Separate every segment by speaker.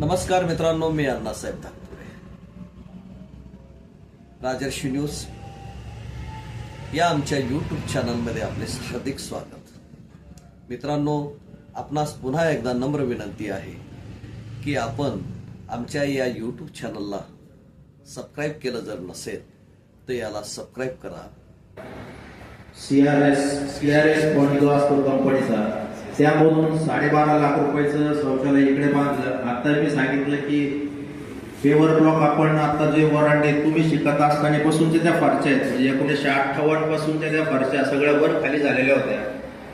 Speaker 1: नमस्कार मित्रांनो मी अण्णासाहेब धाकपुरे राजर्षी न्यूज. या आमच्या यूट्यूब चॅनलमध्ये आपले हार्दिक स्वागत. मित्रांनो आपणास पुन्हा एकदा नम्र विनंती आहे की आपण आमच्या या यूट्यूब चॅनलला सबस्क्राईब केलं जर नसेल तर याला सबस्क्राईब करा.
Speaker 2: सीआरएस सीआरएस कंपनीचा त्यामधून साडेबारा लाख रुपयाचं शौचालय इकडे बांधलं. आता मी सांगितलं की पेवर ब्लॉक आपण आता जे वरांडे तुम्ही शिकत असताना पासूनच्या त्या फरच्या आहेत. म्हणजे एकोणीसशे अठ्ठावन्न पासूनच्या त्या फरच्या सगळ्या वर खाली झालेल्या होत्या.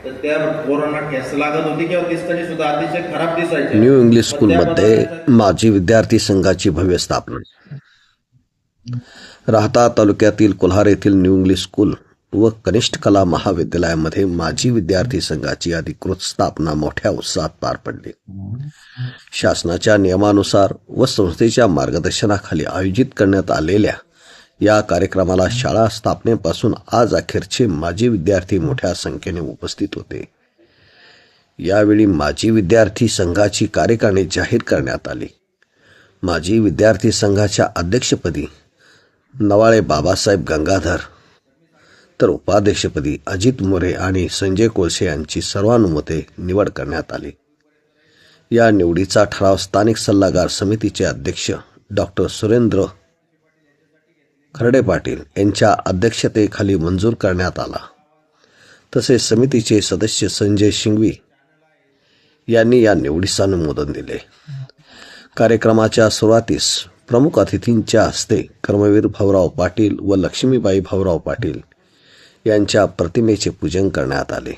Speaker 2: तर त्या कोरोना ठेस लागत होती किंवा दिसताना सुद्धा अतिशय खराब दिसायच्या.
Speaker 3: न्यू इंग्लिश स्कूलमध्ये माजी विद्यार्थी संघाची भव्य स्थापना राहता तालुक्यातील कोल्हार येथील न्यू इंग्लिश स्कूल व कनिष्ठ कला महाविद्यालयामध्ये माजी विद्यार्थी संघाची अधिकृत स्थापना मोठ्या उत्साहात पार पडली. शासनाच्या नियमानुसार व संस्थेच्या मार्गदर्शनाखाली आयोजित करण्यात आलेल्या या कार्यक्रमाला शाळा स्थापनेपासून आज अखेरचे माजी विद्यार्थी मोठ्या संख्येने उपस्थित होते. यावेळी माजी विद्यार्थी संघाची कार्यकारिणी जाहीर करण्यात आली. माजी विद्यार्थी संघाच्या अध्यक्षपदी नवाळे बाबासाहेब गंगाधर तर उपाध्यक्षपदी अजित मोरे आणि संजय कोळसे यांची सर्वानुमते निवड करण्यात आली. या निवडीचा ठराव स्थानिक सल्लागार समितीचे अध्यक्ष डॉक्टर सुरेंद्र खर्डे पाटील यांच्या अध्यक्षतेखाली मंजूर करण्यात आला. तसेच समितीचे सदस्य संजय शिंगवी यांनी या निवडीस अनुमोदन दिले. कार्यक्रमाच्या सुरुवातीस प्रमुख अतिथींच्या हस्ते कर्मवीर भाऊराव पाटील व लक्ष्मीबाई भाऊराव पाटील यांच्या प्रतिमेचे पूजन करण्यात आले.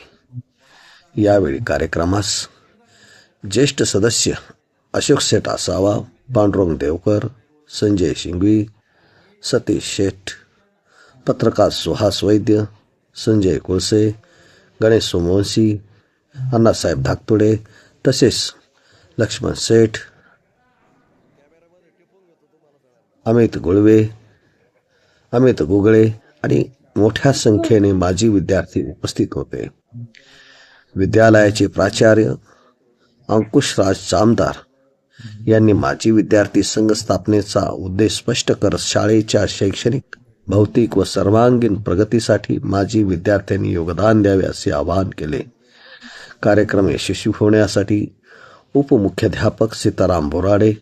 Speaker 3: यावेळी कार्यक्रमास ज्येष्ठ सदस्य अशोक सेठ आसावा पांडुरंग देवकर संजय शिंगवी सतीश शेठ पत्रकार सुहास वैद्य संजय कोळसे गणेश सोमवंशी अण्णासाहेब धाकतुडे तसेच लक्ष्मण सेठ अमित गुळवे अमित गुगळे आणि मोठ्या संख्येने माजी विद्यार्थी उपस्थित होते. विद्यालयाचे प्राचार्य अंकुशराज चामदार यांनी माजी विद्यार्थी संघ स्थापनेचा उद्देश स्पष्ट करत शाळेच्या शैक्षणिक भौतिक व सर्वांगीण प्रगतीसाठी माजी विद्यार्थ्यांनी योगदान द्यावे असे आवाहन केले. कार्यक्रम यशस्वी होण्यासाठी उपमुख्याध्यापक सीताराम बोराडे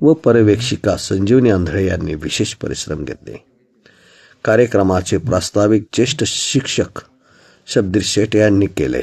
Speaker 3: व पर्यवेक्षिका संजीवनी आंधळे यांनी विशेष परिश्रम घेतले. कार्यक्रमाचे प्रास्ताविक ज्येष्ठ शिक्षक शब्दीर शेट यांनी केले.